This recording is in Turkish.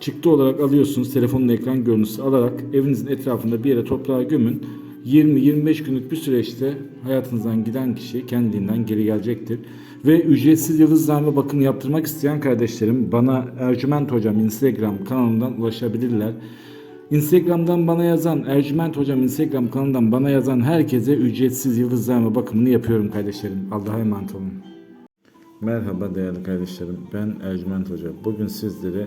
çıktı olarak alıyorsunuz. Telefonun ekran görüntüsü alarak evinizin etrafında bir yere toprağa gömün. 20-25 günlük bir süreçte hayatınızdan giden kişi kendiliğinden geri gelecektir. Ve ücretsiz yıldızlarla bakım yaptırmak isteyen kardeşlerim bana Ercüment Hocam Instagram kanalından ulaşabilirler. Instagram'dan bana yazan, Ercüment Hocam Instagram kanalından bana yazan herkese ücretsiz yıldızlarla bakımını yapıyorum kardeşlerim. Allah'a emanet olun. Merhaba değerli kardeşlerim. Ben Ercüment Hoca. Bugün sizlere